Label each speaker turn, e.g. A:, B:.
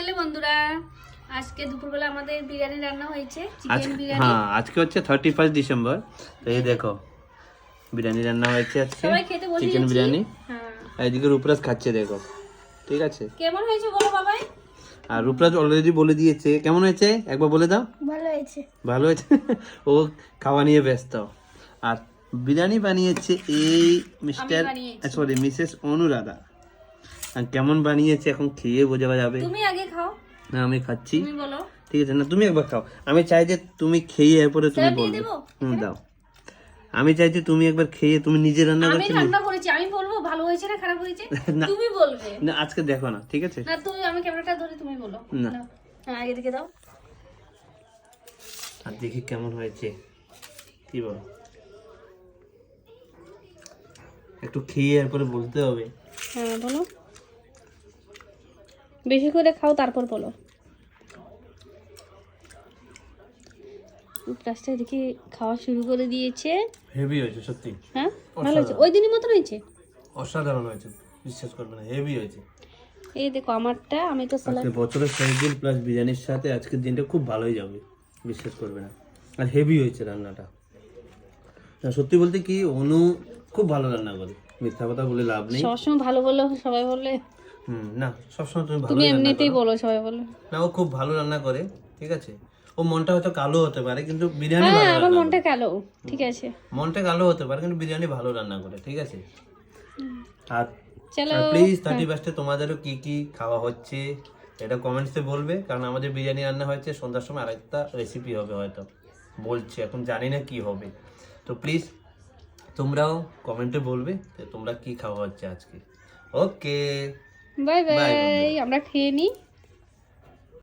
A: Hello বন্ধুরা আজকে দুপুরবেলা আমাদের বিরিয়ানি রান্না হয়েছে চিকেন বিরিয়ানি।
B: হ্যাঁ আজকে হচ্ছে থার্টি ফার্স্ট ডিসেম্বর তো এই দেখো বিরিয়ানি রান্না হয়েছে আজকে
A: সবাই খেতে বসে
B: চিকেন বিরিয়ানি।
A: হ্যাঁ।
B: রূপরাজ খাচ্ছে দেখো। ঠিক আছে?
A: কেমন হয়েছে বলো বাবাই?
B: আর রূপরাজ অলরেডি বলে দিয়েছে। কেমন হয়েছে? একবার বলে দাও।
A: ভালো হয়েছে।
B: ভালো হয়েছে? ও খাওয়া নিয়ে ব্যস্ত। আর বিরিয়ানি বানিয়েছে এই মিস্টার। Sorry Mrs Anuradha. আর কেমন বানিয়েছে এখন খেয়ে বোঝা যাবে।
A: তুমি আগে খাও।
B: না আমি খাচ্ছি।
A: তুমি বলো।
B: ঠিক আছে না তুমি একবার খাও। আমি চাই যে তুমি খেয়ে এরপরে তুমি বলবে। হুম দাও। আমি চাই যে তুমি একবার খেয়ে তুমি নিজে রান্না করছ আমি
A: রান্না করেছি আমি বলব ভালো হয়েছে না খারাপ হয়েছে? তুমি বলবে।
B: না আজকে দেখো না ঠিক আছে?
A: না তুমি আমি ক্যামেরাটা ধরে তুমি বলো।
B: না।
A: হ্যাঁ আগে দিকে দাও।
B: আর দেখি কেমন হয়েছে। কি বল? একটু খেয়ে এরপরে বলতে হবে।
A: হ্যাঁ বলো। বেশি করে খাও তারপর বলো। দেখি খাওয়া শুরু করে দিয়েছে।
B: হেভি হয়েছে সত্যি।
A: হ্যাঁ? ভালো হয়েছে। ওই মতন হয়েছে?
B: অসাধারণ হয়েছে বিশ্বাস করবে না হেভি হয়েছে।
A: এই দেখো আমারটা আমি তো স্যালাড
B: বছরের শেষ দিন প্লাস বিরিয়ানির সাথে আজকের দিনটা খুব ভালোই যাবে বিশ্বাস করবে না। আর হেভি হয়েছে রান্নাটা। সত্যি বলতে কি অনু খুব ভালো রান্না করে মিথ্যা কথা বলে লাভ নেই।
A: সবসময় ভালো বলল সবাই বললে
B: হুম না সবসময় তুমি ভালো
A: তুমি এমনিতেই বলো সবাই বলো।
B: না ও খুব ভালো রান্না করে ঠিক আছে? ও মনটা হয়তো কালো হতে পারে কিন্তু বিরিয়ানি
A: হ্যাঁ
B: ভালো
A: আমার মনটা কালো ঠিক আছে।
B: মনটা কালো হতে পারে কিন্তু বিরিয়ানি ভালো রান্না করে ঠিক আছে? আর
A: চলো
B: প্লিজ থার্টি ফার্স্টে তোমাদেরও কি কি খাওয়া হচ্ছে এটা কমেন্টসে বলবে কারণ আমাদের বিরিয়ানি রান্না হয়েছে সন্ধ্যার সময় আরেকটা রেসিপি হবে হয়তো বলছে এখন জানি না কি হবে। তো প্লিজ তোমরাও কমেন্টে বলবে তোমরা কি খাওয়া হচ্ছে আজকে। ওকে
A: বাই বাই আমরা খেয়ে নিই